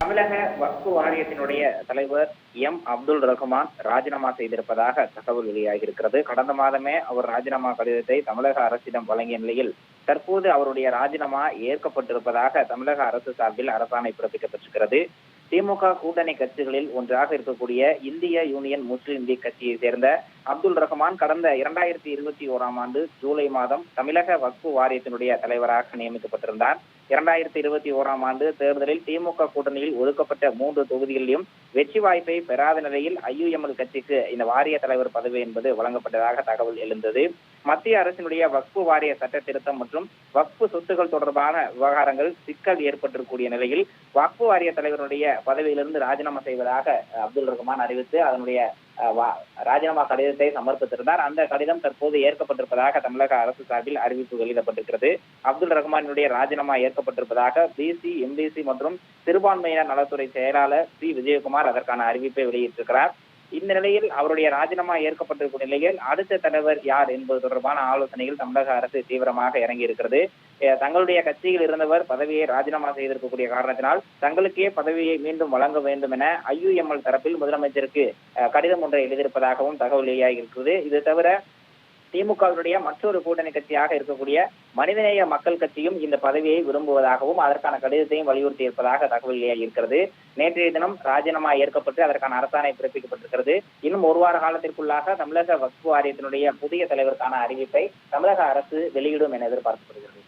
தமிழக வக்ஃபு வாரியத்தினுடைய தலைவர் எம். அப்துல் ரஹ்மான் ராஜினாமா செய்திருப்பதாக தகவல் வெளியாகியிருக்கிறது. கடந்த மாதமே அவர் ராஜினாமா கடிதத்தை தமிழக அரசிடம் வழங்கிய நிலையில் தற்போது அவருடைய ராஜினாமா ஏற்கப்பட்டிருப்பதாக தமிழக அரசு சார்பில் அரசாணை பிறப்பிக்கப்பட்டிருக்கிறது. திமுக கூட்டணி கட்சிகளில் ஒன்றாக இருக்கக்கூடிய இந்திய யூனியன் முஸ்லிம் லீக் கட்சியை சேர்ந்த அப்துல் ரஹ்மான் கடந்த இரண்டாயிரத்தி இருபத்தி ஓராம் ஆண்டு ஜூலை மாதம் தமிழக வக்ஃபு வாரியத்தினுடைய தலைவராக நியமிக்கப்பட்டிருந்தார். இரண்டாயிரத்தி இருபத்தி ஓராம் ஆண்டு தேர்தலில் திமுக கூட்டணியில் ஒதுக்கப்பட்ட மூன்று தொகுதிகளிலும் வெற்றி வாய்ப்பை பெறாத நிலையில் ஐயுஎம்எல் கட்சிக்கு இந்த வாரிய தலைவர் பதவி என்பது வழங்கப்பட்டதாக தகவல் எழுந்தது. மத்திய அரசினுடைய வக்ஃபு வாரிய சட்ட திருத்தம் மற்றும் வக்ஃபு சொத்துக்கள் தொடர்பான விவகாரங்கள் சிக்கல் ஏற்பட்டிருக்கூடிய நிலையில் வக்ஃபு வாரிய தலைவருடைய பதவியிலிருந்து ராஜினாமா செய்வதாக அப்துல் ரஹ்மான் அறிவித்து அதனுடைய ராஜினாமா கடிதத்தை சமர்ப்பித்திருந்தார். அந்த கடிதம் தற்போது ஏற்கப்பட்டிருப்பதாக தமிழக அரசு சார்பில் அறிவிப்பு வெளியிடப்பட்டிருக்கிறது. அப்துல் ரஹ்மானுடைய ராஜினாமா ஏற்கப்பட்டிருப்பதாக பிசி எம்பிசி மற்றும் சிறுபான்மையினர் நலத்துறை செயலாளர் சி. விஜயகுமார் அதற்கான அறிவிப்பை வெளியிட்டிருக்கிறார். இந்த நிலையில் அவருடைய ராஜினாமா ஏற்கப்பட்டிருக்கும் நிலையில் அடுத்த தலைவர் யார் என்பது தொடர்பான ஆலோசனையில் தமிழக அரசு தீவிரமாக இறங்கி இருக்கிறது தங்களுடைய கட்சியில் இருந்தவர் பதவியை ராஜினாமா செய்திருக்கக்கூடிய காரணத்தினால் தங்களுக்கே பதவியை மீண்டும் வழங்க வேண்டும் என ஐயுஎம்எல் தரப்பில் முதலமைச்சருக்கு கடிதம் ஒன்றை எழுதியிருப்பதாகவும் தகவல் வெளியாகி இருக்கிறது இது தவிர திமுகவினுடைய மற்றொரு கூட்டணி கட்சியாக இருக்கக்கூடிய மனிதநேய மக்கள் கட்சியும் இந்த பதவியை விரும்புவதாகவும் அதற்கான கடிதத்தையும் வலியுறுத்தி இருப்பதாக தகவல் இருக்கிறது. நேற்றைய தினம் ராஜினாமா ஏற்கப்பட்டு அதற்கான அரசாணை பிறப்பிக்கப்பட்டிருக்கிறது. இன்னும் ஒரு வார காலத்திற்குள்ளாக தமிழக வக்ஃபு வாரியத்தினுடைய புதிய தலைவருக்கான அறிவிப்பை தமிழக அரசு வெளியிடும் என எதிர்பார்க்கப்படுகிறது.